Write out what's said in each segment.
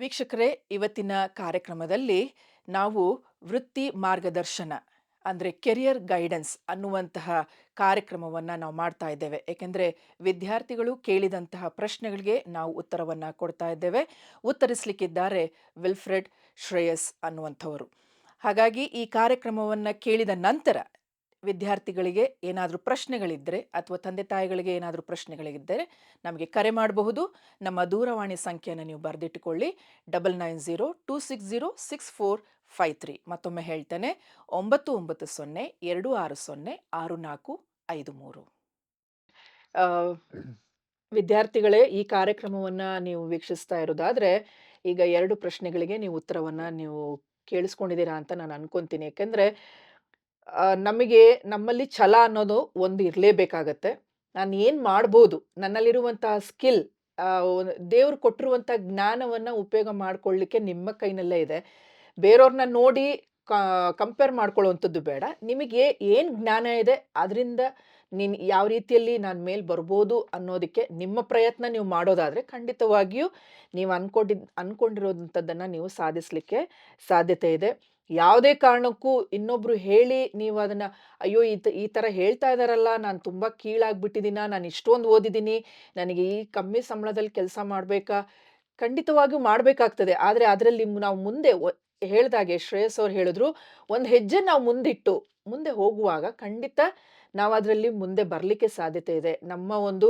ವೀಕ್ಷಕರೇ, ಇವತ್ತಿನ ಕಾರ್ಯಕ್ರಮದಲ್ಲಿ ನಾವು ವೃತ್ತಿ ಮಾರ್ಗದರ್ಶನ, ಅಂದರೆ ಕೆರಿಯರ್ ಗೈಡೆನ್ಸ್ ಅನ್ನುವಂತಹ ಕಾರ್ಯಕ್ರಮವನ್ನು ನಾವು ಮಾಡ್ತಾ ಇದ್ದೇವೆ. ಏಕೆಂದರೆ ವಿದ್ಯಾರ್ಥಿಗಳು ಕೇಳಿದಂತಹ ಪ್ರಶ್ನೆಗಳಿಗೆ ನಾವು ಉತ್ತರವನ್ನು ಕೊಡ್ತಾ ಇದ್ದೇವೆ. ಉತ್ತರಿಸಲಿಕ್ಕಿದ್ದಾರೆ ವಿಲ್ಫ್ರೆಡ್ ಶ್ರೇಯಸ್ ಅನ್ನುವಂಥವರು. ಹಾಗಾಗಿ ಈ ಕಾರ್ಯಕ್ರಮವನ್ನು ಕೇಳಿದ ನಂತರ ವಿದ್ಯಾರ್ಥಿಗಳಿಗೆ ಏನಾದರೂ ಪ್ರಶ್ನೆಗಳಿದ್ದರೆ ಅಥವಾ ತಂದೆ ತಾಯಿಗಳಿಗೆ ಏನಾದರೂ ಪ್ರಶ್ನೆಗಳಿದ್ದರೆ ನಮಗೆ ಕರೆ ಮಾಡಬಹುದು. ನಮ್ಮ ದೂರವಾಣಿ ಸಂಖ್ಯೆಯನ್ನು ನೀವು ಬರೆದಿಟ್ಟುಕೊಳ್ಳಿ. Double nine zero two six zero six four five three. ಮತ್ತೊಮ್ಮೆ ಹೇಳ್ತೇನೆ, ಒಂಬತ್ತು ಒಂಬತ್ತು ಸೊನ್ನೆ ಎರಡು ಆರು ಸೊನ್ನೆ ಆರು ನಾಲ್ಕು ಐದು ಮೂರು. ವಿದ್ಯಾರ್ಥಿಗಳೇ, ಈ ಕಾರ್ಯಕ್ರಮವನ್ನು ನೀವು ವೀಕ್ಷಿಸ್ತಾ ಇರೋದಾದರೆ, ಈಗ ಎರಡು ಪ್ರಶ್ನೆಗಳಿಗೆ ನೀವು ಉತ್ತರವನ್ನು ನೀವು ಕೇಳಿಸ್ಕೊಂಡಿದ್ದೀರಾ ಅಂತ ನಾನು ಅನ್ಕೊಂತೀನಿ. ಯಾಕೆಂದರೆ ನಮಗೆ ನಮ್ಮಲ್ಲಿ ಛಲ ಅನ್ನೋದು ಒಂದು ಇರಲೇಬೇಕಾಗತ್ತೆ. ನಾನು ಏನು ಮಾಡ್ಬೋದು? ನನ್ನಲ್ಲಿರುವಂತಹ ಸ್ಕಿಲ್ ದೇವ್ರು ಕೊಟ್ಟಿರುವಂಥ ಜ್ಞಾನವನ್ನು ಉಪಯೋಗ ಮಾಡ್ಕೊಳ್ಳಿಕ್ಕೆ ನಿಮ್ಮ ಕೈನಲ್ಲೇ ಇದೆ. ಬೇರೆಯವ್ರನ್ನ ನೋಡಿ ಕಂಪೇರ್ ಮಾಡ್ಕೊಳ್ಳುವಂಥದ್ದು ಬೇಡ. ನಿಮಗೆ ಏನು ಜ್ಞಾನ ಇದೆ, ಅದರಿಂದ ನೀನು ಯಾವ ರೀತಿಯಲ್ಲಿ ನಾನು ಮೇಲೆ ಬರ್ಬೋದು ಅನ್ನೋದಕ್ಕೆ ನಿಮ್ಮ ಪ್ರಯತ್ನ ನೀವು ಮಾಡೋದಾದರೆ ಖಂಡಿತವಾಗಿಯೂ ನೀವು ಅನ್ಕೊಂಡಿದ್ ಅಂದ್ಕೊಂಡಿರೋಂಥದ್ದನ್ನು ನೀವು ಸಾಧಿಸಲಿಕ್ಕೆ ಸಾಧ್ಯತೆ ಇದೆ. ಯಾವುದೇ ಕಾರಣಕ್ಕೂ ಇನ್ನೊಬ್ರು ಹೇಳಿ ನೀವು ಅದನ್ನ, ಅಯ್ಯೋ, ಈ ಈ ಥರ ಹೇಳ್ತಾ ಇದ್ದಾರಲ್ಲ ನಾನು ತುಂಬ ಕೀಳಾಗ್ಬಿಟ್ಟಿದ್ದೀನ ನಾನು ಇಷ್ಟೊಂದು ಓದಿದ್ದೀನಿ, ನನಗೆ ಈ ಕಮ್ಮಿ ಸಂಬಳದಲ್ಲಿ ಕೆಲಸ ಮಾಡಬೇಕಾ? ಖಂಡಿತವಾಗಿಯೂ ಮಾಡಬೇಕಾಗ್ತದೆ. ಆದರೆ ಅದರಲ್ಲಿ ನಾವು ಮುಂದೆ ಹೇಳ್ದಾಗೆ ಶ್ರೇಯಸ್ ಅವ್ರು ಹೇಳಿದ್ರು, ಒಂದು ಹೆಜ್ಜೆ ನಾವು ಮುಂದಿಟ್ಟು, ಮುಂದೆ ಹೋಗುವಾಗ ಖಂಡಿತ ನಾವು ಅದರಲ್ಲಿ ಮುಂದೆ ಬರಲಿಕ್ಕೆ ಸಾಧ್ಯತೆ ಇದೆ. ನಮ್ಮ ಒಂದು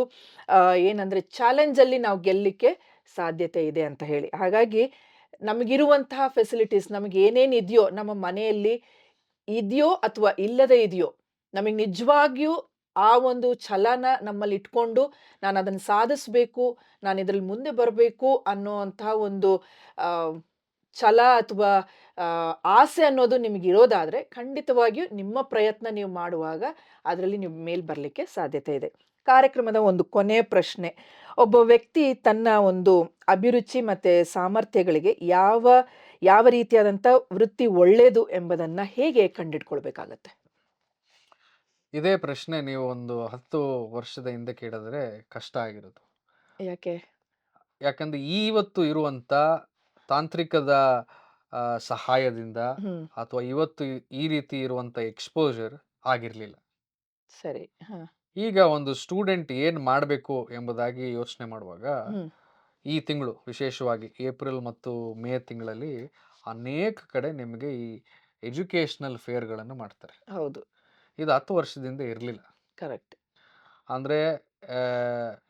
ಏನಂದ್ರೆ ಚಾಲೆಂಜಲ್ಲಿ ನಾವು ಗೆಲ್ಲಲಿಕ್ಕೆ ಸಾಧ್ಯತೆ ಇದೆ ಅಂತ ಹೇಳಿ. ಹಾಗಾಗಿ ನಮಗಿರುವಂತಹ ಫೆಸಿಲಿಟೀಸ್ ನಮಗೆ ಏನೇನು ಇದೆಯೋ ನಮ್ಮ ಮನೆಯಲ್ಲಿ ಇದೆಯೋ ಅಥವಾ ಇಲ್ಲದೆ ಇದೆಯೋ, ನಮಗೆ ನಿಜವಾಗಿಯೂ ಆ ಒಂದು ಛಲನ ನಮ್ಮಲ್ಲಿ ಇಟ್ಕೊಂಡು ನಾನು ಅದನ್ನು ಸಾಧಿಸಬೇಕು, ನಾನು ಇದರಲ್ಲಿ ಮುಂದೆ ಬರಬೇಕು ಅನ್ನೋವಂತಹ ಒಂದು ಛಲ ಅಥವಾ ಆಸೆ ಅನ್ನೋದು ನಿಮಗೆ ಇರೋದಾದರೆ ಖಂಡಿತವಾಗಿಯೂ ನಿಮ್ಮ ಪ್ರಯತ್ನ ನೀವು ಮಾಡುವಾಗ ಅದರಲ್ಲಿ ನೀವು ಮೇಲ್ ಬರಲಿಕ್ಕೆ ಸಾಧ್ಯತೆ ಇದೆ. ಕಾರ್ಯಕ್ರಮದ ಒಂದು ಕೊನೆಯ ಪ್ರಶ್ನೆ. ಒಬ್ಬ ವ್ಯಕ್ತಿ ತನ್ನ ಒಂದು ಅಭಿರುಚಿ ಮತ್ತು ಸಾಮರ್ಥ್ಯಗಳಿಗೆ ಯಾವ ಯಾವ ರೀತಿಯಾದಂಥ ವೃತ್ತಿ ಒಳ್ಳೆಯದು ಎಂಬುದನ್ನು ಹೇಗೆ ಕಂಡಿಡ್ಕೊಳ್ಬೇಕಾಗತ್ತೆ ಇದೇ ಪ್ರಶ್ನೆ ನೀವು ಒಂದು ಹತ್ತು ವರ್ಷದ ಹಿಂದೆ ಕೇಳಿದ್ರೆ ಕಷ್ಟ ಆಗಿರೋದು. ಯಾಕೆ? ಯಾಕಂದ್ರೆ ಇವತ್ತು ಇರುವಂತ ತಾಂತ್ರಿಕದ ಆ, ಸಹಾಯದಿಂದ ಹ್ಮ್. ಅಥವಾ ಇವತ್ತು ಈ- ಈ ರೀತಿ ಇರುವಂತ ಎಕ್ಸ್ಪೋಜರ್ ಆಗಿರ್ಲಿಲ್ಲ. ಸರಿ ಹಾ. ಈಗ ಒಂದು ಸ್ಟೂಡೆಂಟ್ ಏನ್ ಮಾಡಬೇಕು ಎಂಬುದಾಗಿ ಯೋಚನೆ ಮಾಡುವಾಗ ಹ್ಮ್. ಈ ತಿಂಗಳು ವಿಶೇಷವಾಗಿ ಏಪ್ರಿಲ್ ಮತ್ತು ಮೇ ತಿಂಗಳಲ್ಲಿ ಅನೇಕ ಕಡೆ ನಿಮಗೆ ಈ ಎಜುಕೇಶನಲ್ ಫೇರ್ಗಳನ್ನು ಮಾಡ್ತಾರೆ. ಹೌದು. ಇದು ಹತ್ತು ವರ್ಷದಿಂದ ಇರಲಿಲ್ಲ. ಕರೆಕ್ಟ್. ಅಂದರೆ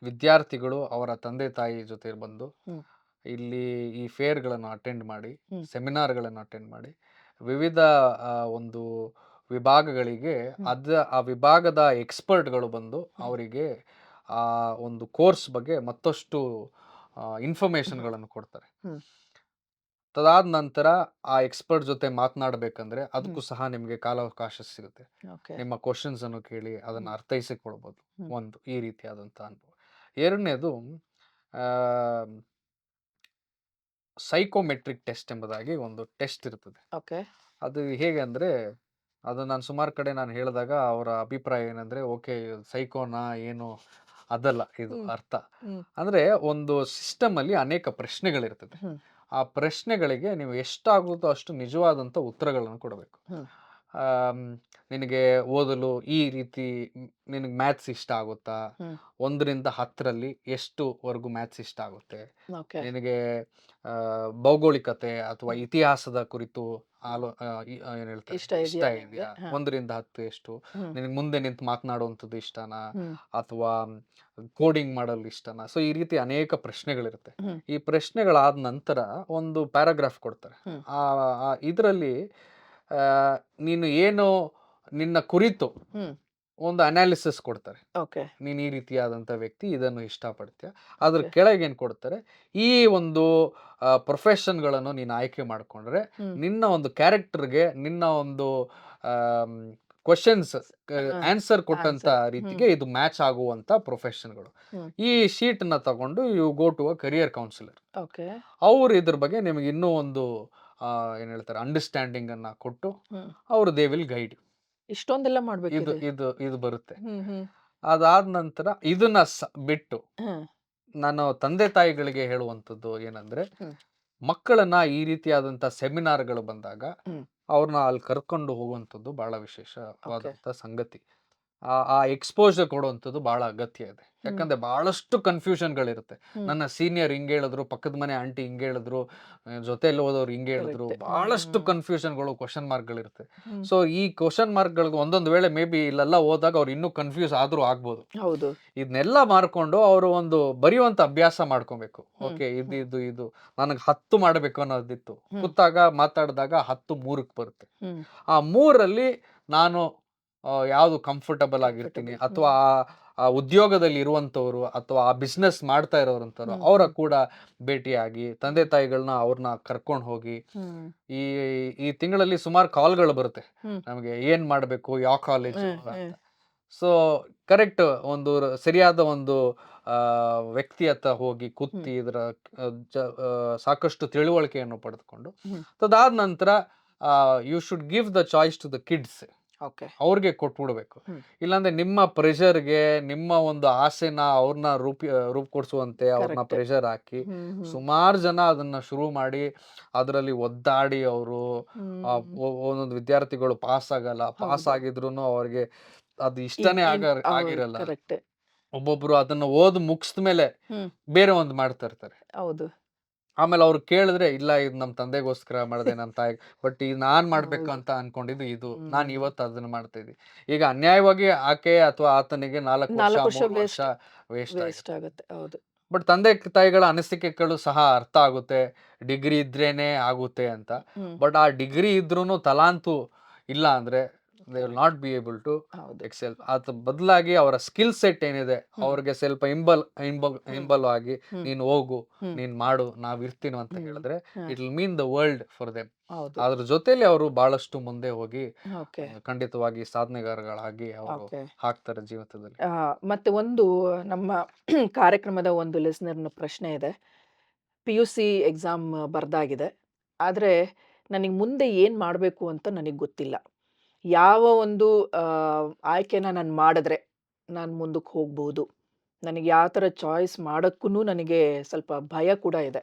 ವಿದ್ಯಾರ್ಥಿಗಳು ಅವರ ತಂದೆ ತಾಯಿ ಜೊತೆ ಬಂದು ಹ್ಮ್. ಇಲ್ಲಿ ಈ ಫೇರ್ಗಳನ್ನು ಅಟೆಂಡ್ ಮಾಡಿ ಹ್ಮ್. ಸೆಮಿನಾರ್ಗಳನ್ನು ಅಟೆಂಡ್ ಮಾಡಿ ವಿವಿಧ ಆ, ಒಂದು ವಿಭಾಗಗಳಿಗೆ. ಅದ ಆ ವಿಭಾಗದ ಎಕ್ಸ್ಪರ್ಟ್ಗಳು ಬಂದು ಅವರಿಗೆ ಆ ಒಂದು ಕೋರ್ಸ್ ಬಗ್ಗೆ ಮತ್ತಷ್ಟು ಇನ್ಫಾರ್ಮೇಶನ್ಗಳನ್ನು ಕೊಡ್ತಾರೆ. ತದಾದ ನಂತರ ಆ ಎಕ್ಸ್ಪರ್ಟ್ ಜೊತೆ ಮಾತನಾಡಬೇಕಂದ್ರೆ ಅದಕ್ಕೂ ಸಹ ನಿಮಗೆ ಕಾಲಾವಕಾಶ ಸಿಗುತ್ತೆ. ನಿಮ್ಮ ಕ್ವಶನ್ಸ್ ಅನ್ನು ಕೇಳಿ ಅದನ್ನು. ಅರ್ಥೈಸಿಕೊಳ್ಬೋದು ಒಂದು ಈ ರೀತಿಯಾದಂತಹ ಅನುಭವ. ಎರಡನೇದು ಸೈಕೋಮೆಟ್ರಿಕ್ ಟೆಸ್ಟ್ ಎಂಬುದಾಗಿ ಒಂದು ಟೆಸ್ಟ್ ಇರ್ತದೆ. ಓಕೆ. ಅದು ಹೇಗೆ ಅಂದರೆ ಅದು ನಾನು ಸುಮಾರು ಕಡೆ ನಾನು ಹೇಳಿದಾಗ ಅವರ ಅಭಿಪ್ರಾಯ ಏನಂದ್ರೆ ಓಕೆ ಸೈಕೋನಾ ಏನು ಅದಲ್ಲ ಇದು ಅರ್ಥ ಅಂದ್ರೆ ಒಂದು ಸಿಸ್ಟಮ್ ಅಲ್ಲಿ ಅನೇಕ ಪ್ರಶ್ನೆಗಳಿರ್ತದೆ. ಆ ಪ್ರಶ್ನೆಗಳಿಗೆ ನೀವು ಎಷ್ಟಾಗುತ್ತೋ ಅಷ್ಟು ನಿಜವಾದಂತ ಉತ್ತರಗಳನ್ನು ಕೊಡಬೇಕು. ಆಮ್, ನಿನಗೆ ಓದಲು ಈ ರೀತಿ ನಿನಗೆ ಮ್ಯಾಥ್ಸ್ ಇಷ್ಟ ಆಗುತ್ತಾ ಹ್ಮ್. ಒಂದರಿಂದ ಹತ್ತರಲ್ಲಿ ಎಷ್ಟುವರೆಗೂ ಮ್ಯಾಥ್ಸ್ ಇಷ್ಟ ಆಗುತ್ತೆ ಓಕೆ ನಿನಗೆ ಆ, ಭೌಗೋಳಿಕತೆ ಅಥವಾ ಇತಿಹಾಸದ ಕುರಿತು ಆಲೋ ಆ, ಈ- ಆ, ಏನ್ ಹೇಳ್ತಾರೆ ಇಷ್ಟ ಇಷ್ಟ ಇದೆಯಾ ನಿಮ್ಗೆ? ಇದೆಯಾ ಹಾ. ಒಂದರಿಂದ ಹತ್ತು ಎಷ್ಟು ಹ್ಮ್. ನಿನಗೆ ಮುಂದೆ ನಿಂತು ಮಾತನಾಡುವಂಥದ್ದು ಇಷ್ಟನಾ ಹ್ಮ್. ಅಥವಾ ಕೋಡಿಂಗ್ ಮಾಡಲು ಇಷ್ಟನಾ ಸೊ ಈ ರೀತಿ ಅನೇಕ ಪ್ರಶ್ನೆಗಳಿರುತ್ತೆ ಹ್ಮ್. ಈ ಪ್ರಶ್ನೆಗಳಾದ ನಂತರ ಒಂದು ಪ್ಯಾರಾಗ್ರಾಫ್ ಕೊಡ್ತಾರೆ ಹ್ಮ್. ಆ ಇದರಲ್ಲಿ ನೀನು ಏನು ನಿನ್ನ ಕುರಿತು ಒಂದು ಅನಾಲಿಸಿಸ್ ಕೊಡ್ತಾರೆ. ಓಕೆ. ನೀನು ಈ ರೀತಿಯಾದಂಥ ವ್ಯಕ್ತಿ ಇದನ್ನು ಇಷ್ಟಪಡ್ತೀಯ. ಅದ್ರ. ಕೆಳಗೆ ಏನು ಕೊಡ್ತಾರೆ? ಈ ಒಂದು ಪ್ರೊಫೆಷನ್ಗಳನ್ನು ನೀನು ಆಯ್ಕೆ ಮಾಡಿಕೊಂಡ್ರೆ ನಿನ್ನ ಒಂದು ಕ್ಯಾರೆಕ್ಟರ್ಗೆ ನಿನ್ನ ಒಂದು ಕ್ವಶನ್ಸ್ ಆನ್ಸರ್ ಕೊಟ್ಟಂತ. ರೀತಿಗೆ ಇದು ಮ್ಯಾಚ್ ಆಗುವಂತ ಪ್ರೊಫೆಷನ್ಗಳು. ಈ ಶೀಟ್ನ ತಗೊಂಡು you go to a career counsellor okay. ಅವ್ರು ಇದ್ರ ಬಗ್ಗೆ ನಿಮಗೆ ಇನ್ನೂ ಒಂದು ಏನ್ ಹೇಳ್ತಾರೆ ಅಂಡರ್ಸ್ಟ್ಯಾಂಡಿಂಗ್ ಅನ್ನ ಕೊಟ್ಟು. ಅವರು ದೇ ವಿಲ್ ಗೈಡ್ ಇಷ್ಟೊಂದೆಲ್ಲ ಇದು ಇದು. ಇದು ಬರುತ್ತೆ. ಅದಾದ ನಂತರ ಇದನ್ನ ಬಿಟ್ಟು ನಾನು ತಂದೆ ತಾಯಿಗಳಿಗೆ ಹೇಳುವಂತದ್ದು ಏನಂದ್ರೆ ಮಕ್ಕಳನ್ನ ಈ ರೀತಿಯಾದಂತ ಸೆಮಿನಾರ್ಗಳು ಬಂದಾಗ. ಅವ್ರನ್ನ ಅಲ್ಲಿ ಕರ್ಕೊಂಡು ಹೋಗುವಂಥದ್ದು ಬಹಳ ವಿಶೇಷವಾದಂಥ ಸಂಗತಿ. ಆ ಆ ಎಕ್ಸ್ಪೋಜರ್ ಕೊಡುವಂಥದ್ದು ಬಹಳ ಅಗತ್ಯ ಇದೆ. ಯಾಕಂದ್ರೆ ಬಹಳಷ್ಟು ಕನ್ಫ್ಯೂಷನ್ಗಳಿರುತ್ತೆ ಹ್ಮ್. ನನ್ನ ಸೀನಿಯರ್ ಹಿಂಗೆ ಹೇಳಿದ್ರು ಪಕ್ಕದ ಮನೆ ಆಂಟಿ ಹಿಂಗೆ ಹೇಳಿದ್ರು ಜೊತೆಯಲ್ಲಿ ಹೋದವ್ರು ಹಿಂಗೆ ಹೇಳಿದ್ರು. ಬಹಳಷ್ಟು. ಕನ್ಫ್ಯೂಷನ್ಗಳು ಕ್ವಶನ್ ಮಾರ್ಕ್ಗಳಿರುತ್ತೆ ಇರುತ್ತೆ ಸೊ ಈ ಕ್ವಶನ್ ಮಾರ್ಕ್ಗಳಿಗೆ ಒಂದೊಂದು ವೇಳೆ ಮೇ ಬಿ ಇಲ್ಲೆಲ್ಲ ಹೋದಾಗ ಅವ್ರು ಇನ್ನೂ ಕನ್ಫ್ಯೂಸ್ ಆದ್ರೂ ಆಗ್ಬೋದು. ಹೌದು. ಇದನ್ನೆಲ್ಲ ಮಾರ್ಕೊಂಡು ಅವರು ಒಂದು ಬರೆಯುವಂತ ಅಭ್ಯಾಸ ಮಾಡ್ಕೊಬೇಕು. ಓಕೆ ಇದು ಇದು ಇದು ನನಗೆ ಹತ್ತು ಮಾಡಬೇಕು ಅನ್ನೋದಿತ್ತು. ಕೂತಾಗ ಮಾತಾಡಿದಾಗ ಹತ್ತು ಮೂರಕ್ಕೆ ಬರುತ್ತೆ. ಆ ಮೂರಲ್ಲಿ ನಾನು ಯಾವ್ದು ಕಂಫರ್ಟಬಲ್ ಆಗಿರ್ತೀನಿ. ಅಥವಾ ಆ- ಉದ್ಯೋಗದಲ್ಲಿ ಇರುವಂತವ್ರು ಅಥವಾ ಆ ಬಿಸ್ನೆಸ್ ಮಾಡ್ತಾ ಇರೋರಂಥವ್ರು. ಅವರ ಕೂಡ ಭೇಟಿಯಾಗಿ ತಂದೆ ತಾಯಿಗಳನ್ನ ಅವ್ರನ್ನ ಕರ್ಕೊಂಡು ಹೋಗಿ ಈ ಈ ತಿಂಗಳಲ್ಲಿ ಸುಮಾರು ಕಾಲ್ಗಳು ಬರುತ್ತೆ. ನಮಗೆ ಏನ್ ಮಾಡ್ಬೇಕು ಯಾವ ಕಾಲೇಜ್. ಸೊ ಕರೆಕ್ಟ್ ಒಂದು ಸರಿಯಾದ ಒಂದು ಆ, ವ್ಯಕ್ತಿ ಹತ್ರ ಹೋಗಿ ಕುತ್ತಿ ಇದರ ಸಾಕಷ್ಟು ತಿಳುವಳಿಕೆಯನ್ನು ಪಡೆದುಕೊಂಡು ತದಾದ ಅದಾದ ನಂತರ you should give the choice to the kids ಅವ್ರಿಗೆ ಕೊಟ್ಬಿಡ್ಬೇಕು. ಇಲ್ಲಾಂದ್ರೆ ನಿಮ್ಮ ಪ್ರೆಷರ್ಗೆ ನಿಮ್ಮ ಒಂದು ಆಸೆನ ಅವ್ರನ್ನ ರೂಪಿ ರೂಪುಕೊಡಿಸುವಂತೆ ಅವ್ರನ್ನ. ಪ್ರೆಷರ್ ಹಾಕಿ. ಸುಮಾರು ಜನ ಅದನ್ನ ಶುರು ಮಾಡಿ ಅದರಲ್ಲಿ ಒದ್ದಾಡಿ ಅವರು ಒಂದೊಂದು ವಿದ್ಯಾರ್ಥಿಗಳು ಪಾಸ್ ಆಗಲ್ಲ ಪಾಸ್. ಆಗಿದ್ರು ಅವ್ರಿಗೆ ಅದು ಇಷ್ಟನೇ ಆಗ ಆಗಿರಲ್ಲ. ಒಬ್ಬೊಬ್ರು ಅದನ್ನ ಓದ್ ಮುಗಿಸ್ದ ಮೇಲೆ ಬೇರೆ ಒಂದು ಮಾಡ್ತಾ ಇರ್ತಾರೆ ಹೌದು ಆಮೇಲೆ ಅವ್ರು ಕೇಳಿದ್ರೆ ಇಲ್ಲ ಇದು ನಮ್ಮ ತಂದೆಗೋಸ್ಕರ ಮಾಡಿದೆ ನಮ್ಮ ತಾಯಿ. ಬಟ್ ಈಗ ನಾನು ಮಾಡಬೇಕು ಅಂತ ಅನ್ಕೊಂಡಿದ್ದು ಇದು. ನಾನು ಇವತ್ತು ಅದನ್ನ ಮಾಡ್ತಾ ಇದ್ದೀನಿ ಈಗ ಅನ್ಯಾಯವಾಗಿ ಆಕೆ ಅಥವಾ ಆತನಿಗೆ ನಾಲ್ಕು ವರ್ಷ ನಾಲ್ಕು ವರ್ಷ ಮೂರು ವರ್ಷ ವೇಸ್ಟ್ ಆಗುತ್ತೆ ಹೌದು. ಬಟ್ ತಂದೆ ತಾಯಿಗಳ ಅನಿಸಿಕೆಗಳು ಸಹ ಅರ್ಥ ಆಗುತ್ತೆ. ಡಿಗ್ರಿ ಇದ್ರೇನೆ ಆಗುತ್ತೆ ಅಂತ. ಬಟ್ ಆ ಡಿಗ್ರಿ ಇದ್ರೂ ತಲಾಂತು ಇಲ್ಲ ಅಂದ್ರೆ they will not be able to excel ಅದ ಬದಲಾಗಿ ಅವರ ಸ್ಕಿಲ್ ಸೆಟ್ ಏನಿದೆ. ಅವ್ರಿಗೆ ಸ್ವಲ್ಪ ಇಂಬಲ್ ಇಂಬಲ್ ಹಿಂಬಲ್ ಆಗಿ ನೀನು ಹೋಗು. ನೀನ್ ಮಾಡು ನಾವ್ ಇರ್ತೀನೋ ಅಂತ. ಹೇಳಿದ್ರೆ. It will mean the world for them ಅದ್ರ ಜೊತೆಲಿ ಅವರು ಬಹಳಷ್ಟು ಮುಂದೆ ಹೋಗಿ ಖಂಡಿತವಾಗಿ ಸಾಧನೆಗಾರಗಳಾಗಿ ಅವರು ಹಾಕ್ತಾರೆ ಜೀವಿತದಲ್ಲಿ. ಮತ್ತೆ ಒಂದು ನಮ್ಮ ಕಾರ್ಯಕ್ರಮದ ಒಂದು ಲಿಸ್ನರ್ನ ಪ್ರಶ್ನೆ ಇದೆ. ಪಿ ಯು ಸಿ ಎಕ್ಸಾಮ್ ಬರ್ದಾಗಿದೆ. ಆದರೆ ನನಗೆ ಮುಂದೆ ಏನು ಮಾಡಬೇಕು ಅಂತ ನನಗೆ ಗೊತ್ತಿಲ್ಲ. ಯಾವ ಒಂದು ಆ, ಆಯ್ಕೆನ ನಾನು ಮಾಡಿದ್ರೆ ನಾನು ಮುಂದಕ್ಕೆ ಹೋಗ್ಬೋದು. ನನಗೆ ಯಾವ ಥರ ಚಾಯ್ಸ್ ಮಾಡೋಕ್ಕೂ ನನಗೆ ಸ್ವಲ್ಪ ಭಯ ಕೂಡ ಇದೆ.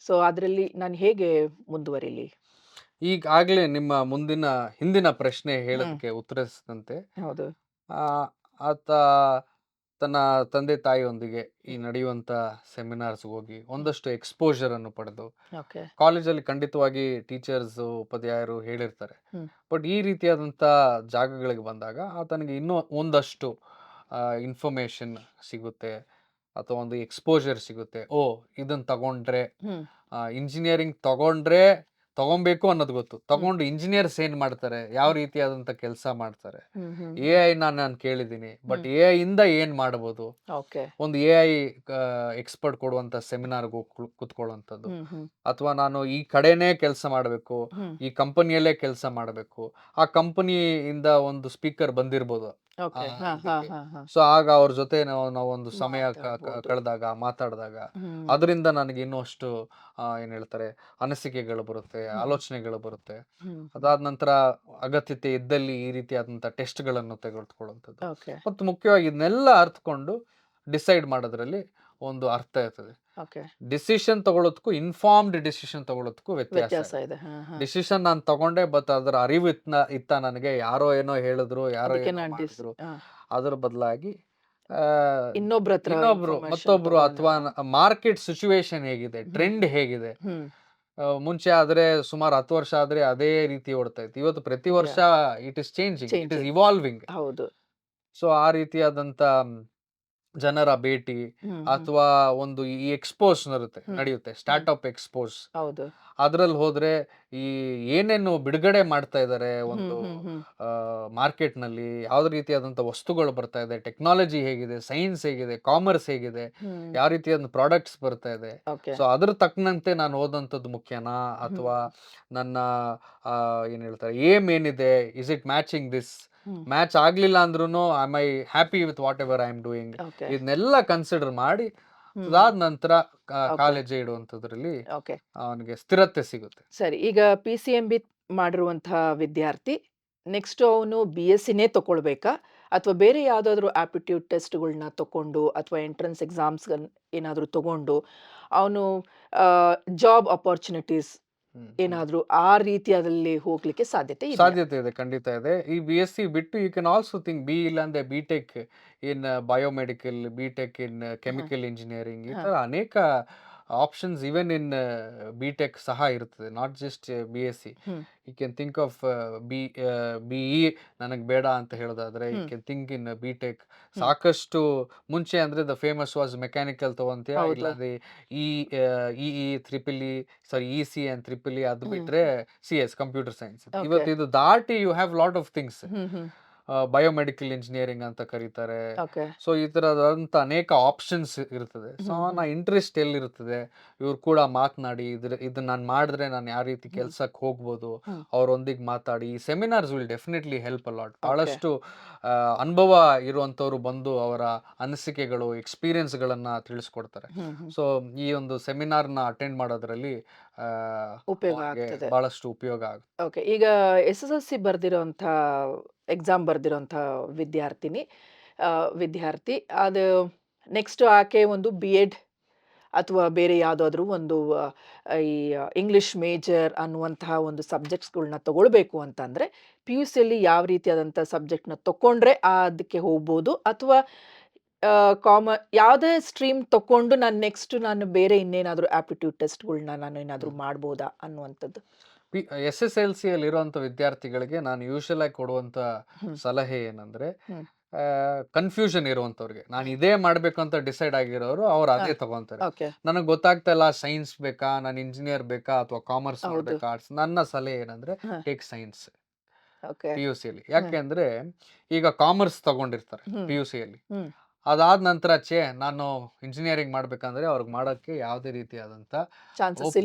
ಸೊ ಅದರಲ್ಲಿ ನಾನು ಹೇಗೆ ಮುಂದುವರಿಲಿ? ಈಗಾಗ್ಲೇ ನಿಮ್ಮ ಮುಂದಿನ ಹಿಂದಿನ ಪ್ರಶ್ನೆ ಹೇಳೋದಕ್ಕೆ ಉತ್ತರಿಸಿದಂತೆ ಹೌದು. ಆ, ಆತ ತನ್ನ ತಂದೆ ತಾಯಿಯೊಂದಿಗೆ ಈ ನಡೆಯುವಂತ ಸೆಮಿನಾರ್ಸ್ ಹೋಗಿ ಒಂದಷ್ಟು ಎಕ್ಸ್ಪೋಜರ್ ಅನ್ನು ಪಡೆದು ಕಾಲೇಜಲ್ಲಿ ಖಂಡಿತವಾಗಿ ಟೀಚರ್ಸ್ ಉಪಾಧ್ಯಾಯರು ಹೇಳಿರ್ತಾರೆ. ಬಟ್ ಈ ರೀತಿಯಾದಂತ ಜಾಗಗಳಿಗೆ ಬಂದಾಗ ಆತನಿಗೆ ಇನ್ನೂ ಒಂದಷ್ಟು ಇನ್ಫಾರ್ಮೇಶನ್ ಸಿಗುತ್ತೆ ಅಥವಾ ಒಂದು ಎಕ್ಸ್ಪೋಜರ್ ಸಿಗುತ್ತೆ. ಓ ಇದನ್ನ ತಗೊಂಡ್ರೆ ಇಂಜಿನಿಯರಿಂಗ್ ತಗೊಂಡ್ರೆ ತಗೊಬೇಕು ಅನ್ನೋದು ಗೊತ್ತು. ತಗೊಂಡು ಇಂಜಿನಿಯರ್ಸ್ ಏನ್ ಮಾಡ್ತಾರೆ? ಯಾವ ರೀತಿಯಾದಂತ ಕೆಲಸ ಮಾಡ್ತಾರೆ? ಎ ಐ ನಾನು ಕೇಳಿದೀನಿ ಬಟ್ ಎ ಐ ಇಂದ ಏನ್ ಮಾಡಬಹುದು ಒಂದು ಎ ಐ ಎಕ್ಸ್ಪರ್ಟ್ ಕೊಡುವಂತ ಸೆಮಿನಾರ್ಗೆ ಕುತ್ಕೊಳ್ಳುವಂತದ್ದು ಅಥವಾ ನಾನು ಈ ಕಡೆನೇ ಕೆಲಸ ಮಾಡಬೇಕು ಈ ಕಂಪನಿಯಲ್ಲೇ ಕೆಲಸ ಮಾಡಬೇಕು. ಆ ಕಂಪನಿಯಿಂದ ಒಂದು ಸ್ಪೀಕರ್ ಬಂದಿರ್ಬೋದು. ಓಕೆ ಆ, ಹಾಂ ಹಾಂ ಇದಕ್ಕೆ. ಹಾಂ ಹಾಂ ಸೊ ಆಗ ಅವ್ರ ಜೊತೆ ನಾವು ನಾವೊಂದು ಸಮಯ ಕ- ಕ- ಮಾತಾಡ್ಬೋದು. ಕಳೆದಾಗ ಮಾತಾಡಿದಾಗ ಹ್ಮ್. ಅದರಿಂದ ನನಗೆ ಇನ್ನಷ್ಟು ಆ, ಏನ್ ಹೇಳ್ತಾರೆ ಅನಿಸಿಕೆಗಳು ಬರುತ್ತೆ ಆಲೋಚನೆಗಳು ಬರುತ್ತೆ ಹ್ಮ್. ಅದಾದ ನಂತರ ಅಗತ್ಯತೆ ಇದ್ದಲ್ಲಿ ಈ ರೀತಿಯಾದಂಥ ಟೆಸ್ಟ್ಗಳನ್ನು ತೆಗೆದುಕೊಳ್ಳುವಂಥದ್ದು ಓಕೆ ಮತ್ತು ಮುಖ್ಯವಾಗಿ ಇದನ್ನೆಲ್ಲ ಅರ್ಥಕೊಂಡು ಡಿಸೈಡ್ ಮಾಡೋದ್ರಲ್ಲಿ ಒಂದು ಅರ್ಥ ಇರ್ತದೆ ಡಿಸಿಷನ್ ತಗೊಳ್ಳೋದಕ್ಕೂ ಇನ್ಫಾರ್ಮ್ಡ್ ಡಿಸಿಷನ್ ತಗೊಳ್ಳೋದಕ್ಕೂ ವ್ಯತ್ಯಾಸ ಇದೆ. ಡಿಸಿಷನ್ ನಾನು ತಗೊಂಡೆ ಬಟ್ ಅದರ ಅರಿವು ಇತ್ತ ಇತ್ತ ನನಗೆ. ಯಾರೋ ಏನೋ ಹೇಳಿದ್ರು ಯಾರೋ ಏನೋ. ಅದ್ರ ಬದಲಾಗಿ ಇನ್ನೊಬ್ರ ಇನ್ನೊಬ್ರು ಮತ್ತೊಬ್ರು. ಅಥವಾ ಮಾರ್ಕೆಟ್ ಸಿಚುವೇಶನ್ ಹೇಗಿದೆ ಟ್ರೆಂಡ್ ಹೇಗಿದೆ. ಮುಂಚೆ ಆದ್ರೆ ಸುಮಾರು ಹತ್ತು ವರ್ಷ ಆದ್ರೆ ಅದೇ ರೀತಿ ಓಡ್ತಾ ಇತ್ತು. ಇವತ್ತು ಪ್ರತಿ ವರ್ಷ it is changing it is. Evolving ಹೌದು. ಸೊ ಆ ರೀತಿಯಾದಂತ ಜನರ ಭೇಟಿ. ಅಥವಾ ಒಂದು ಈ ಎಕ್ಸ್ಪೋಸ್ ಇರುತ್ತೆ ನಡೆಯುತ್ತೆ ನಡೆಯುತ್ತೆ ಸ್ಟಾರ್ಟ್ಅಪ್ ಎಕ್ಸ್ಪೋಸ್ ಹೌದು ಅದ್ರಲ್ಲಿ ಹೋದ್ರೆ ಈ ಏನೇನು ಬಿಡುಗಡೆ ಮಾಡ್ತಾ ಇದ್ದಾರೆ ಒಂದು. ಮಾರ್ಕೆಟ್ನಲ್ಲಿ ಯಾವ ರೀತಿಯಾದಂತ ವಸ್ತುಗಳು ಬರ್ತಾ ಇದೆ ಟೆಕ್ನಾಲಜಿ ಹೇಗಿದೆ ಸೈನ್ಸ್ ಹೇಗಿದೆ ಕಾಮರ್ಸ್ ಹೇಗಿದೆ. ಯಾವ ರೀತಿಯಾದ ಪ್ರಾಡಕ್ಟ್ಸ್ ಬರ್ತಾ ಇದೆ ಸೊ ಅದ್ರ ತಕ್ಕನಂತೆ ನಾನು ಓದಂತದ್ದು ಮುಖ್ಯನಾ ಅಥವಾ ನನ್ನ ಏನ್ ಹೇಳ್ತಾರೆ ಏಮ್ ಏನಿದೆ is it matching this. Match ಆಗ್ಲಿಲ್ಲ ಅಂದ್ರೂ I my happy with whatever I am doing ಇದನ್ನೆಲ್ಲ ಕನ್ಸಿಡರ್ ಮಾಡಿ. ಅದಾದ ನಂತರ. ಕಾಲೇಜ್ ಇಡುವಂತದ್ರಲ್ಲಿ ಅವನಿಗೆ ಸ್ಥಿರತೆ ಸಿಗುತ್ತೆ ಸರಿ ಈಗ ಪಿ ಸಿ ಎಂ ಬಿ ಮಾಡಿರುವಂತಹ ವಿದ್ಯಾರ್ಥಿ ನೆಕ್ಸ್ಟ್ ಅವನು ಬಿ ಎಸ್ ಸಿನೇ ತಗೊಳ್ಬೇಕಾ ಅಥವಾ ಬೇರೆ ಯಾವುದಾದ್ರೂ ಆಪ್ಟಿಟ್ಯೂಡ್ ಟೆಸ್ಟ್ಗಳನ್ನ ತಗೊಂಡು ಅಥವಾ ಎಂಟ್ರೆನ್ಸ್ ಎಕ್ಸಾಮ್ಸ್ ಏನಾದರೂ ತಗೊಂಡು ಅವನು ಜಾಬ್ ಅಪಾರ್ಚುನಿಟೀಸ್. ಏನಾದ್ರೂ ಆ ರೀತಿಯಾದಲ್ಲಿ ಹೋಗ್ಲಿಕ್ಕೆ ಸಾಧ್ಯತೆ ಇದೆ ಸಾಧ್ಯತೆ ಇದೆ ಖಂಡಿತ ಇದೆ. ಈ ಬಿ ಎಸ್ ಸಿ ಬಿಟ್ಟು you can also think B ಇಲ್ಲಾಂದ್ರೆ B tech in biomedical B tech in chemical engineering ಈ. ಥರ ಅನೇಕ options even in B tech ಸಹ ಇರ್ತದೆ. Not just B S C. You can think of B B E ನನಗೆ ಬೇಡ ಅಂತ ಹೇಳೋದಾದ್ರೆ you. Can think in B tech ಸಾಕಷ್ಟು ಮುಂಚೆ ಅಂದ್ರೆ ದ ಫೇಮಸ್ ವಾಸ್ ಮೆಕ್ಯಾನಿಕಲ್ ತಗೊಂತೀಯ ಇಲ್ಲದೆ ಇಲ್ಲಾಂದ್ರೆ E E triple E sorry E C and triple E ಅದು ಬಿಟ್ಟರೆ ಬಿಟ್ರೆ ಸಿ ಎಸ್ ಕಂಪ್ಯೂಟರ್ ಸೈನ್ಸ್. ಇವತ್ತು ಇದು ದಾಟಿ you have lot of things biomedical engineering ಅಂತ ಕರೀತಾರೆ. ಸೊ ಈ ತರದಂತ ಅನೇಕ ಆಪ್ಷನ್ಸ್ ಇರ್ತದೆ. ಸೊ ನಾ ಇಂಟ್ರೆಸ್ಟ್ ಎಲ್ಲಿರ್ತದೆ? ಇವ್ರು ಕೂಡ ಮಾತನಾಡಿ ಇದ್ರ ಇದನ್ನ ನಾನು ಮಾಡಿದ್ರೆ ನಾನು ಯಾವ ರೀತಿ. ಕೆಲ್ಸಕ್ಕೆ ಹೋಗ್ಬೋದು. ಅವರೊಂದಿಗೆ ಮಾತಾಡಿ. ಈ seminars will definitely help a lot ಬಹಳಷ್ಟು ಅನುಭವ ಇರುವಂತವ್ರು ಬಂದು ಅವರ ಅನಿಸಿಕೆಗಳು ಎಕ್ಸ್ಪೀರಿಯನ್ಸ್ಗಳನ್ನ ತಿಳಿಸ್ಕೊಡ್ತಾರೆ. ಸೊ ಈ ಒಂದು ಸೆಮಿನಾರ್ನ ಅಟೆಂಡ್ ಮಾಡೋದ್ರಲ್ಲಿ ಆ, ಉಪಯೋಗ ಅವ್ರಿಗೆ ಆಗ್ತದೆ. ಬಹಳಷ್ಟು ಉಪಯೋಗ ಆಗುತ್ತೆ ಓಕೆ ಈಗ ಎಸ್ ಎಸ್ ಎಲ್ ಸಿ ಬರ್ದಿರೋಂಥ ಎಕ್ಸಾಮ್ ಬರ್ದಿರೋಂಥ ವಿದ್ಯಾರ್ಥಿನಿ ಆ, ವಿದ್ಯಾರ್ಥಿ ಅದು ನೆಕ್ಸ್ಟ್ ಆಕೆ ಒಂದು ಬಿ ಎಡ್ ಅಥವಾ ಬೇರೆ ಯಾವುದಾದ್ರೂ ಒಂದು ಆ, ಈ ಇಂಗ್ಲಿಷ್ ಮೇಜರ್ ಅನ್ನುವಂತಹ ಒಂದು ಸಬ್ಜೆಕ್ಟ್ಸ್ಗಳನ್ನ ತಗೊಳ್ಬೇಕು ಅಂತಂದರೆ ಪಿ ಯು ಸಿಯಲ್ಲಿ ಯಾವ ರೀತಿಯಾದಂಥ ಸಬ್ಜೆಕ್ಟ್ನ ತಗೊಂಡ್ರೆ ಅದಕ್ಕೆ ಹೋಗ್ಬೋದು ಅಥವಾ ಕಾಮ ಯಾವುದೇ ಸ್ಟ್ರೀಮ್ ತಗೊಂಡು ನಾನು ನೆಕ್ಸ್ಟ್ ನಾನು ಬೇರೆ ಇನ್ನೇನಾದರೂ ಆಪ್ಟಿಟ್ಯೂಡ್ ಟೆಸ್ಟ್ಗಳನ್ನ ನಾನು ಏನಾದರೂ ಮಾಡ್ಬೋದಾ ಅನ್ನುವಂಥದ್ದು. P S S L C ಅಲ್ಲಿ ಇರುವಂಥ ವಿದ್ಯಾರ್ಥಿಗಳಿಗೆ ನಾನು ಯೂಶಲ್ ಆಗಿ ಕೊಡುವಂಥ ಸಲಹೆ ಏನಂದ್ರೆ. ಕನ್ಫ್ಯೂಷನ್ ಇರುವಂತವ್ರಿಗೆ ನಾನು ಇದೇ ಮಾಡ್ಬೇಕು ಅಂತ ಡಿಸೈಡ್ ಆಗಿರೋರು ಅವ್ರು ಅದೇ ತಗೊಂತಾರೆ ನನಗೆ ಗೊತ್ತಾಗ್ತಾ ಇಲ್ಲ ಸೈನ್ಸ್ ಬೇಕಾ ನಾನು ಇಂಜಿನಿಯರ್ ಬೇಕಾ ಅಥವಾ ಕಾಮರ್ಸ್ ಬೇಕಾ ಮಾಡ್ಬೇಕಾ ಆರ್ಟ್ಸ್ ನನ್ನ ಸಲಹೆ ಏನಂದ್ರೆ. ಟೇಕ್ ಸೈನ್ಸ್ ಪಿ ಯು ಯಾಕೆ ಯಾಕೆಂದ್ರೆ ಈಗ ಕಾಮರ್ಸ್ ತಗೊಂಡಿರ್ತಾರೆ. ಪಿ ಯು ಸಿಯಲ್ಲಿ. ಅದಾದ ನಂತರ ಚೇ ನಾನು ಇಂಜಿನಿಯರಿಂಗ್ ಮಾಡ್ಬೇಕಂದ್ರೆ ಅವ್ರಿಗೆ ಮಾಡೋಕ್ಕೆ ಯಾವುದೇ ರೀತಿಯಾದಂಥ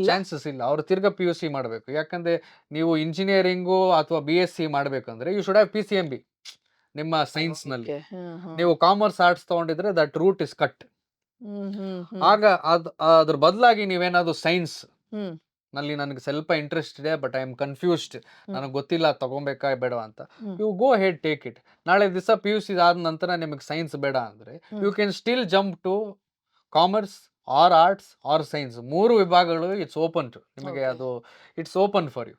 ಚಾನ್ಸಸ್ ಇಲ್ಲ ಅವ್ರು ತಿರ್ಗಾ ಪಿ ಯು ಸಿ ಮಾಡಬೇಕು ಯಾಕಂದ್ರೆ ನೀವು ಇಂಜಿನಿಯರಿಂಗು ಅಥವಾ ಬಿ ಎಸ್ ಸಿ ಮಾಡಬೇಕಂದ್ರೆ you should have P C M B ನಿಮ್ಮ ಸೈನ್ಸ್ನಲ್ಲಿ Okay. Hmm, hmm. ನೀವು ಕಾಮರ್ಸ್ ಆರ್ಟ್ಸ್ ತಗೊಂಡಿದ್ರೆ ದಟ್ ರೂಟ್ ಇಸ್ ಕಟ್. ಆಗ ಅದ್ ಅದ್ರ ಬದಲಾಗಿ ನೀವೇನಾದ್ರು ಸೈನ್ಸ್ ನಲ್ಲಿ ನನಗೆ ಸ್ವಲ್ಪ ಇಂಟ್ರೆಸ್ಟ್ ಇದೆ ಬಟ್ ಐ ಆಮ್ ಕನ್ಫ್ಯೂಸ್ಡ್ ನನಗೆ ಗೊತ್ತಿಲ್ಲ ತಗೊಬೇಕಾ ಬೇಡ ಅಂತ. You go head take it ನಾಳೆ ದಿವಸ ಪಿ ಯು ಸಿ ಆದ ನಂತರ ನಿಮಗೆ ಸೈನ್ಸ್ ಬೇಡ ಅಂದ್ರೆ you can still jump to commerce or arts or science ಮೂರು ವಿಭಾಗಗಳು ಇಟ್ಸ್ ಓಪನ್ ಟು ನಿಮಗೆ ಅದು ಇಟ್ಸ್ ಓಪನ್ ಫಾರ್ ಯು.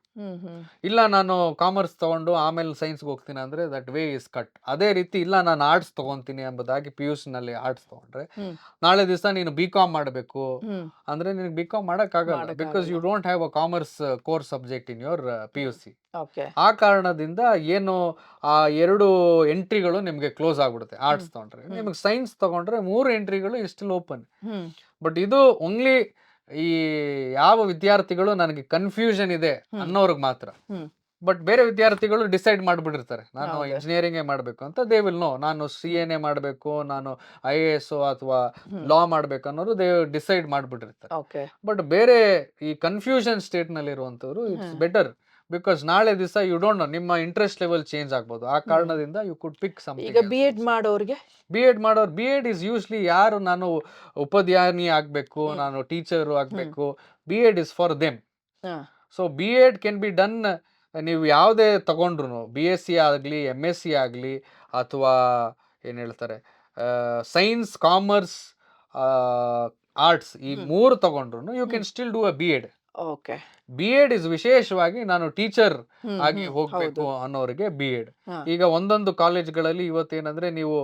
ಇಲ್ಲ ನಾನು ಕಾಮರ್ಸ್ ತಗೊಂಡು ಆಮೇಲೆ ಸೈನ್ಸ್ಗೆ ಹೋಗ್ತೀನಿ ಅಂದ್ರೆ ದಟ್ ವೇ ಇಸ್ ಕಟ್ ಅದೇ ರೀತಿ ಇಲ್ಲ ನಾನು ಆರ್ಟ್ಸ್ ತಗೊಂತೀನಿ ಎಂಬುದಾಗಿ ಪಿ ಯು ನಲ್ಲಿ ಆರ್ಟ್ಸ್ ತಗೊಂಡ್ರೆ ನಾಳೆ ದಿವಸ ನೀನು ಬಿ ಕಾಮ್ ಮಾಡಬೇಕು ಅಂದರೆ ನಿನಗೆ ಬಿ ಕಾಮ್ ಮಾಡೋಕ್ಕಾಗಲ್ಲ. Because you don't have a commerce core subject in your P U C. ಆ ಕಾರಣದಿಂದ ಏನು ಆ ಎರಡು ಎಂಟ್ರಿಗಳು ನಿಮಗೆ ಕ್ಲೋಸ್ ಆಗ್ಬಿಡುತ್ತೆ ಆರ್ಟ್ಸ್ ತಗೊಂಡ್ರೆ. ನಿಮಗೆ ಸೈನ್ಸ್ ತಗೊಂಡ್ರೆ ಮೂರು ಎಂಟ್ರಿಗಳು ಸ್ಟಿಲ್ ಓಪನ್. ಬಟ್ ಇದು ಓನ್ಲಿ ಈ ಯಾವ ವಿದ್ಯಾರ್ಥಿಗಳು ನನಗೆ ಕನ್ಫ್ಯೂಷನ್ ಇದೆ ಅನ್ನೋರ್ಗ್ ಮಾತ್ರ. ಬಟ್ ಬೇರೆ ವಿದ್ಯಾರ್ಥಿಗಳು ಡಿಸೈಡ್ ಮಾಡ್ಬಿಟ್ಟಿರ್ತಾರೆ. ನಾನು ಇಂಜಿನಿಯರಿಂಗ್ ಮಾಡಬೇಕು ಅಂತ ದೇ ವಿಲ್ ನೋ. ನಾನು ಸಿ ಎನೇ ಮಾಡಬೇಕು ನಾನು ಐ ಎ ಎಸ್ ಅಥವಾ ಲಾ ಮಾಡಬೇಕು ಅನ್ನೋರು ದೇ ಡಿಸೈಡ್ ಮಾಡ್ಬಿಟ್ಟಿರ್ತಾರೆ. ಬಟ್ ಬೇರೆ ಈ ಕನ್ಫ್ಯೂಷನ್ ಸ್ಟೇಟ್ನಲ್ಲಿ ಇರುವಂತವ್ರು ಇಟ್ಸ್ ಬೆಟರ್. ಬಿಕಾಸ್ ನಾಳೆ ದಿವಸ ಯು ಡೋಂಟ್ ನೋ ನಿಮ್ಮ ಇಂಟ್ರೆಸ್ಟ್ ಲೆವೆಲ್ ಚೇಂಜ್ ಆಗ್ಬೋದು ಆ ಕಾರಣದಿಂದ ಯು ಕುಡ್ ಪಿಕ್ ಈಗ ಬಿ ಎಡ್ ಮಾಡೋರಿಗೆ ಬಿ ಎಡ್ ಮಾಡೋರು ಬಿ ಎಡ್ ಇಸ್ ಯೂಸ್ಲಿ ಯಾರು ನಾನು ಉಪಾಧ್ಯಾಯನಿ ಆಗಬೇಕು. ನಾನು ಟೀಚರು ಆಗಬೇಕು B Ed is for them. So B Ed can be done ನೀವು ಯಾವುದೇ ತಗೊಂಡ್ರು ಬಿ ಎಸ್ ಸಿ ಆಗಲಿ ಎಂ ಎಸ್ ಸಿ ಆಗಲಿ ಅಥವಾ ಏನು ಹೇಳ್ತಾರೆ ಸೈನ್ಸ್ ಕಾಮರ್ಸ್ ಆರ್ಟ್ಸ್ ಈ. ಮೂರು ತಗೊಂಡ್ರು you can. Still do a B Ed okay. B Ed is ವಿಶೇಷವಾಗಿ ನಾನು ಟೀಚರ್ ಆಗಿ. ಹೋಗ್ಬೇಕು. ಅನ್ನೋರಿಗೆ ಬಿ ಎಡ್. ಈಗ ಒಂದೊಂದು ಕಾಲೇಜ್ಗಳಲ್ಲಿ ಇವತ್ತೇನಂದ್ರೆ ನೀವು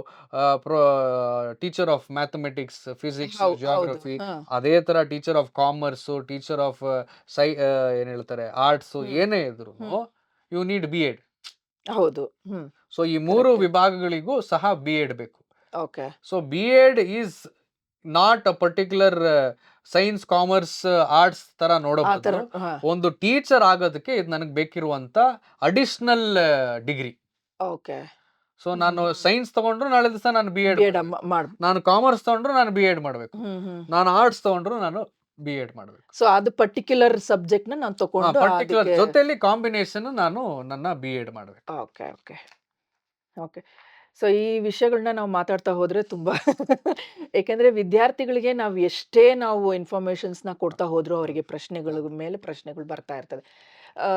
teacher of mathematics physics geography ಅದೇ ತರ teacher of commerce teacher of ಸೈ ಏನ್ ಹೇಳ್ತಾರೆ ಆರ್ಟ್ಸ್ ಏನೇ ಇದ್ರು. ಯು ನೀಡ್ ಬಿ ಎಡ್ ಹೌದು. ಸೊ ಈ ಮೂರು ವಿಭಾಗಗಳಿಗೂ ಸಹ ಬಿ ಎಡ್ ಬೇಕು. Okay. So B Ed is not a particular science commerce arts ತರ ಹಾ. ಒಂದು ಟೀಚರ್ ಆಗೋದಕ್ಕೆ ಇದು ನನಗೆ ಬೇಕಿರುವಂತ ಅಡಿಷನಲ್ ಡಿಗ್ರಿ ಓಕೆ. ಸೊ ನಾನು. ಸೈನ್ಸ್ ತಗೊಂಡ್ರು ನಾಳೆ ದಿವಸ ನಾನು ಬಿ ಎಡ್ ನಾನು ಕಾಮರ್ಸ್ ತಗೊಂಡ್ರು ನಾನು ಬಿ ಎಡ್ ಮಾಡಬೇಕು ನಾನು ಆರ್ಟ್ಸ್ ತಗೊಂಡ್ರು ನಾನು ಬಿ ಎಡ್ ಮಾಡಬೇಕು. ಸೊ ಅದು ಪರ್ಟಿಕ್ಯುಲರ್ ಸಬ್ಜೆಕ್ಟ್ನ ನಾನು ತಗೊಂಡು ಪರ್ಟಿಕ್ಯುಲರ್ ಜೊತೆಯಲ್ಲಿ ಕಾಂಬಿನೇಷನ್ ನಾನು ನನ್ನ ಬಿ ಎಡ್ ಮಾಡಬೇಕು. Okay okay. ಓಕೆ. ಸೊ ಈ ವಿಷಯಗಳನ್ನ ನಾವು ಮಾತಾಡ್ತಾ ಹೋದರೆ ತುಂಬ ಏಕೆಂದರೆ ವಿದ್ಯಾರ್ಥಿಗಳಿಗೆ ನಾವು ಎಷ್ಟೇ ನಾವು ಇನ್ಫಾರ್ಮೇಷನ್ಸ್ನ ಕೊಡ್ತಾ ಹೋದರೂ ಅವರಿಗೆ ಪ್ರಶ್ನೆಗಳ ಮೇಲೆ ಪ್ರಶ್ನೆಗಳು ಬರ್ತಾ ಇರ್ತದೆ. ಆ,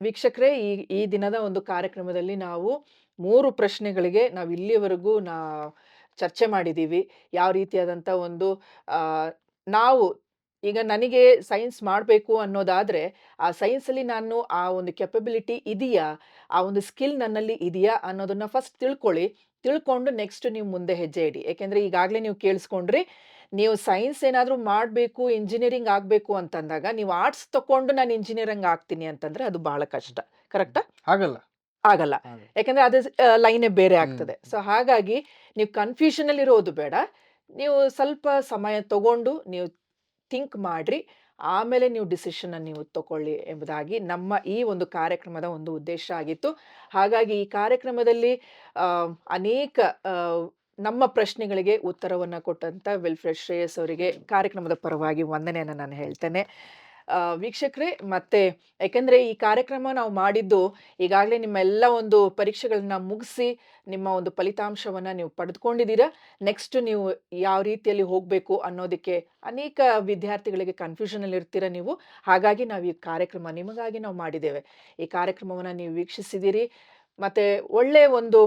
ವೀಕ್ಷಕರೇ ಈ ಈ ದಿನದ ಒಂದು ಕಾರ್ಯಕ್ರಮದಲ್ಲಿ ನಾವು ಮೂರು ಪ್ರಶ್ನೆಗಳಿಗೆ ನಾವು ಇಲ್ಲಿಯವರೆಗೂ ನಾ ಚರ್ಚೆ ಮಾಡಿದ್ದೀವಿ ಯಾವ ರೀತಿಯಾದಂಥ ಒಂದು ನಾವು ಈಗ ನನಗೆ ಸೈನ್ಸ್ ಮಾಡಬೇಕು ಅನ್ನೋದಾದ್ರೆ, ಆ ಸೈನ್ಸಲ್ಲಿ ನಾನು ಆ ಒಂದು ಕೆಪಬಿಲಿಟಿ ಇದೆಯಾ? ಆ ಒಂದು ಸ್ಕಿಲ್ ನನ್ನಲ್ಲಿ ಇದೆಯಾ? ಅನ್ನೋದನ್ನ ಫಸ್ಟ್ ತಿಳ್ಕೊಳ್ಳಿ. ತಿಳ್ಕೊಂಡು ನೆಕ್ಸ್ಟ್ ನೀವು ಮುಂದೆ ಹೆಜ್ಜೆ ಇಡಿ. ಏಕೆಂದರೆ ಈಗಾಗಲೇ ನೀವು ಕೇಳಿಸ್ಕೊಂಡ್ರಿ, ನೀವು ಸೈನ್ಸ್ ಏನಾದರೂ ಮಾಡಬೇಕು, ಇಂಜಿನಿಯರಿಂಗ್ ಆಗಬೇಕು ಅಂತಂದಾಗ, ನೀವು ಆರ್ಟ್ಸ್ ತಕೊಂಡು ನಾನು ಇಂಜಿನಿಯರಿಂಗ್ ಆಗ್ತೀನಿ ಅಂತಂದ್ರೆ ಅದು ಬಹಳ ಕಷ್ಟ. ಕರೆಕ್ಟಾ? ಆಗಲ್ಲ. ಆಗಲ್ಲ. ಯಾಕಂದರೆ ಅದು ಲೈನೇ ಬೇರೆ ಆಗ್ತದೆ. ಸೊ ಹಾಗಾಗಿ ನೀವು ಕನ್ಫ್ಯೂಷನಲ್ಲಿರೋದು ಬೇಡ. ನೀವು ಸ್ವಲ್ಪ ಸಮಯ ತಗೊಂಡು ನೀವು ಥಿಂಕ್ ಮಾಡಿರಿ ಆಮೇಲೆ ನೀವು ಡಿಸಿಷನ್ ಅನ್ನು ನೀವು ತಗೊಳ್ಳಿ ಎಂಬುದಾಗಿ ನಮ್ಮ ಈ ಒಂದು ಕಾರ್ಯಕ್ರಮದ ಒಂದು ಉದ್ದೇಶ ಆಗಿತ್ತು. ಹಾಗಾಗಿ ಈ ಕಾರ್ಯಕ್ರಮದಲ್ಲಿ ಅನೇಕ ನಮ್ಮ ಪ್ರಶ್ನೆಗಳಿಗೆ ಉತ್ತರವನ್ನು ಕೊಟ್ಟಂಥ ವೆಲ್ಫೇರ್ ಶ್ರೇಯಸ್ ಅವರಿಗೆ ಕಾರ್ಯಕ್ರಮದ ಪರವಾಗಿ ವಂದನೆಯನ್ನು ನಾನು ಹೇಳ್ತೇನೆ. ವೀಕ್ಷಕರೇ ಮತ್ತೆ ಯಾಕೆಂದ್ರೆ ಈ ಕಾರ್ಯಕ್ರಮ ನಾವು ಮಾಡಿದ್ದು ಈಗಾಗಲೇ ನಿಮ್ಮೆಲ್ಲ ಒಂದು ಪರೀಕ್ಷೆಗಳನ್ನ ಮುಗಿಸಿ, ನಿಮ್ಮ ಒಂದು ಫಲಿತಾಂಶವನ್ನ ನೀವು ಪಡೆದುಕೊಂಡಿದ್ದೀರಾ. ನೆಕ್ಸ್ಟ್ ನೀವು ಯಾವ ರೀತಿಯಲ್ಲಿ ಹೋಗಬೇಕು ಅನ್ನೋದಕ್ಕೆ ಅನೇಕ ವಿದ್ಯಾರ್ಥಿಗಳಿಗೆ ಕನ್ಫ್ಯೂಷನಲ್ಲಿ ಇರ್ತೀರ ನೀವು. ಹಾಗಾಗಿ ನಾವು ಈ ಕಾರ್ಯಕ್ರಮ ನಿಮಗಾಗಿ ನಾವು ಮಾಡಿದ್ದೇವೆ. ಈ ಕಾರ್ಯಕ್ರಮವನ್ನ ನೀವು ವೀಕ್ಷಿಸಿದಿರಿ. ಮತ್ತೆ ಒಳ್ಳೆಯ ಒಂದು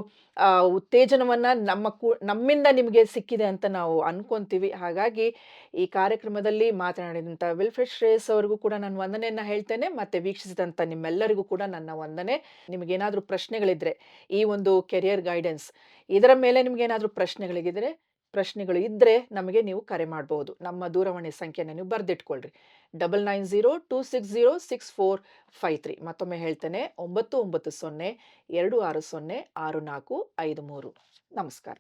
ಉತ್ತೇಜನವನ್ನು ನಮ್ಮ ಕೂ ನಮ್ಮಿಂದ ನಿಮಗೆ ಸಿಕ್ಕಿದೆ ಅಂತ ನಾವು ಅನ್ಕೊಂತೀವಿ. ಹಾಗಾಗಿ ಈ ಕಾರ್ಯಕ್ರಮದಲ್ಲಿ ಮಾತನಾಡಿದಂತ ವಿಲ್ಫ್ರೆಡ್ ಶ್ರೇಯಸ್ ಅವರಿಗೂ ಕೂಡ ನಾನು ವಂದನೆಯನ್ನ ಹೇಳ್ತೇನೆ. ಮತ್ತೆ ವೀಕ್ಷಿಸಿದಂತ ನಿಮ್ಮೆಲ್ಲರಿಗೂ ಕೂಡ ನನ್ನ ವಂದನೆ. ನಿಮಗೇನಾದರೂ ಪ್ರಶ್ನೆಗಳಿದ್ರೆ, ಈ ಒಂದು ಕೆರಿಯರ್ ಗೈಡೆನ್ಸ್ ಇದರ ಮೇಲೆ ನಿಮಗೇನಾದರೂ ಪ್ರಶ್ನೆಗಳಿಗಿದ್ರೆ ಪ್ರಶ್ನೆಗಳು ಇದ್ದರೆ ನಮಗೆ ನೀವು ಕರೆ ಮಾಡಬಹುದು. ನಮ್ಮ ದೂರವಾಣಿ ಸಂಖ್ಯೆನ ನೀವು ಬರೆದಿಟ್ಕೊಳ್ರಿ. 9902606453 ಮತ್ತೊಮ್ಮೆ ಹೇಳ್ತೇನೆ 9902606453 ನಮಸ್ಕಾರ.